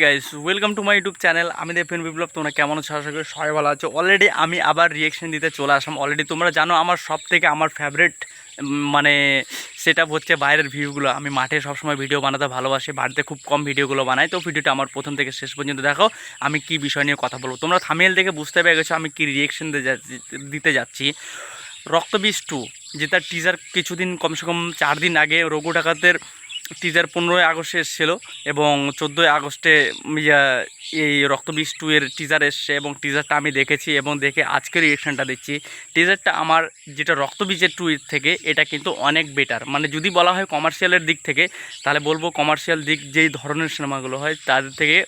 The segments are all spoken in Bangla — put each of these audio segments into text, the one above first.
Guys welcome to my YouTube channel আমি দেবেন বিপ্লব তোমরা কেমন আছো? আশা করি সবাই ভালো আছো। অলরেডি আমি আবার রিয়েকশন দিতে চলে আসলাম। অলরেডি তোমরা জানো আমার সব থেকে আমার ফেভারিট মানে সেটা হচ্ছে বাইরের ভিউগুলো আমি মাঠে সবসময় ভিডিও বানাতে ভালোবাসি, বাড়িতে খুব কম ভিডিওগুলো বানাই। তো ভিডিওটা আমার প্রথম থেকে শেষ পর্যন্ত দেখো, আমি কি বিষয় নিয়ে কথা বলব। তোমরা থামিয়েল দেখে বুঝতে পেরে গেছো আমি কি রিয়েকশন দিতে যাচ্ছি রক্তবীজ টু যেটা টিজার কিছুদিন, কমসে কম চার দিন আগে রঘু ডাকাতের টিজার পনেরোই আগস্টে এসেছিল এবং চোদ্দোই আগস্টে এই রক্তবীজ টু এর টিজার এসছে এবং টিজারটা আমি দেখেছি এবং দেখে আজকে রিয়েকশানটা দিচ্ছি। টিজারটা আমার যেটা রক্তবীজের টু থেকে, এটা কিন্তু অনেক বেটার মানে যদি বলা হয় কমার্শিয়ালের দিক থেকে, তাহলে বলব কমার্শিয়াল দিক যেই ধরনের সিনেমাগুলো হয়, তাদের থেকে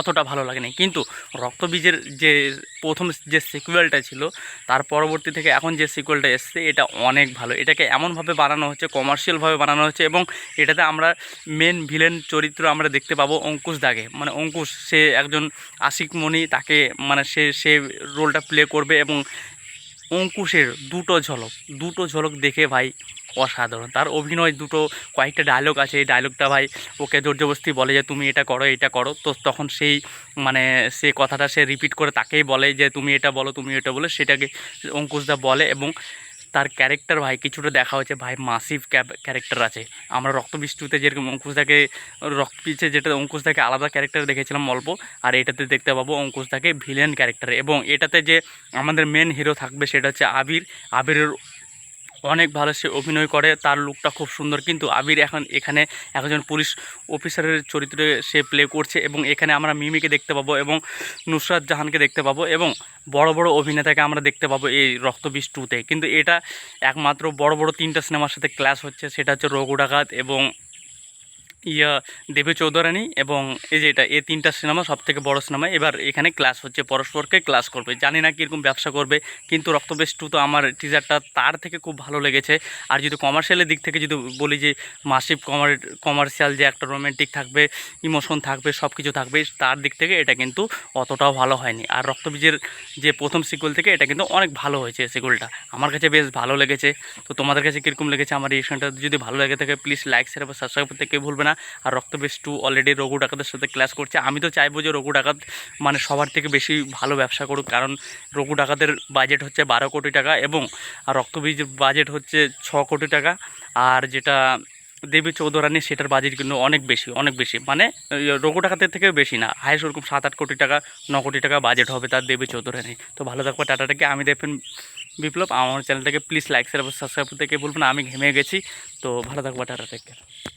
অতটা ভালো লাগেনি। কিন্তু রক্তবীজের যে প্রথম যে সিকুয়েলটা ছিল, তার পরবর্তী থেকে এখন যে সিকুয়েলটা এসছে, এটা অনেক ভালো। এটাকে এমনভাবে বানানো হচ্ছে কমার্শিয়ালভাবে বানানো হচ্ছে এবং এটাতে আমরা মেন ভিলেন চরিত্র আমরা দেখতে পাবো অঙ্কুশ দাগে। মানে অঙ্কুশ, সে একজন আশিক মণি, তাকে মানে সে সে রোলটা প্লে করবে এবং অঙ্কুশের দুটো ঝলক দুটো ঝলক দেখে ভাই অসাধারণ। তার অভিনয় দুটো, কয়েকটা ডায়লগ আছে। এই ডায়লগটা ভাই ওকে জোরজবস্তি বলে যে, তুমি এটা করো এটা করো। তো তখন সেই মানে সে কথাটা সে রিপিট করে তাকেই বলে যে, তুমি এটা বলো, তুমি এটা বলো। সেটাকে অঙ্কুশদা বলে এবং তার ক্যারেক্টার ভাই কিছুটা দেখা হয়েছে। ভাই মাসিভ ক্যারেক্টার আছে। আমরা রক্তবিষ্টুতে যেরকম অঙ্কুশদাকে রক্তপিচে যেটা অঙ্কুশদাকে আলাদা ক্যারেক্টার দেখেছিলাম অল্প। আর এটাতে দেখতে পাবো অঙ্কুশদাকে ভিলেন ক্যারেক্টার এবং এটাতে যে আমাদের মেন হিরো থাকবে সেটা হচ্ছে আবির। আবিরের অনেক ভালো সে অভিনয় করে, তার লুকটা খুব সুন্দর। কিন্তু আবির এখন এখানে একজন পুলিশ অফিসারের চরিত্রে সে প্লে করছে এবং এখানে আমরা মিমিকে দেখতে পাবো এবং নুসরাত জাহানকে দেখতে পাবো এবং বড় বড় অভিনেতাকে আমরা দেখতে পাবো এই রক্তবীজ টুতে কিন্তু এটা একমাত্র বড় বড় তিনটা সিনেমার সাথে ক্লাস হচ্ছে, সেটা হচ্ছে রঘু ডাকাত এবং ইয়া দেবী চৌধুরানী এবং এই যে এটা, এই তিনটা সিনেমা সব থেকে বড়ো সিনেমা। এবার এখানে ক্লাস হচ্ছে, পরস্পরকে ক্লাস করবে। জানি না কীরকম ব্যবসা করবে, কিন্তু রক্তবেশ টু তো আমার টিজারটা তার থেকে খুব ভালো লেগেছে। আর যদি কমার্শিয়ালের দিক থেকে যদি বলি যে মাসিভ কমার কমার্শিয়াল যে একটা রোমান্টিক থাকবে ইমোশন থাকবে সব কিছু থাকবে, তার দিক থেকে এটা কিন্তু অতটাও ভালো হয়নি। আর রক্তবীজের যে প্রথম সিকুয়েল থেকে এটা কিন্তু অনেক ভালো হয়েছে সিকুয়েলটা আমার কাছে বেশ ভালো লেগেছে। তো তোমাদের কাছে কীরকম লেগেছে আমার রিয়েকশনটা যদি ভালো লেগে থাকে প্লিজ লাইক শেয়ার বা সাবস্ক্রাইব করতে কেউ ভুলবে না। আর রক্তবেশ টু অলরেডি রঘু ডাকাতের সাথে ক্লাস করছে। আমি তো চাইব যে রঘু ডাকাত মানে সবার থেকে বেশি ভালো ব্যবসা করুক কারণ রঘু ডাকাতের বাজেট হচ্ছে বারো কোটি টাকা এবং আর রক্তবীজের বাজেট হচ্ছে ছ কোটি টাকা। আর যেটা দেবী চৌধুরানী সেটার বাজেট কিন্তু অনেক বেশি অনেক বেশি। মানে ইয়ে, রঘু ডাকাতের থেকেও বেশি না। হাইস্ট ওরকম সাত আট কোটি টাকা ন কোটি টাকা বাজেট হবে তার দেবী চৌধুরানী। তো ভালো থাকব টাটাটাকে আমি দেখবেন বিপ্লব। আমার চ্যানেলটাকে প্লিজ লাইক শেয়ার সাবস্ক্রাইব থেকে বলবেন আমি ঘেমে গেছি। তো ভালো থাকব টাটা টেক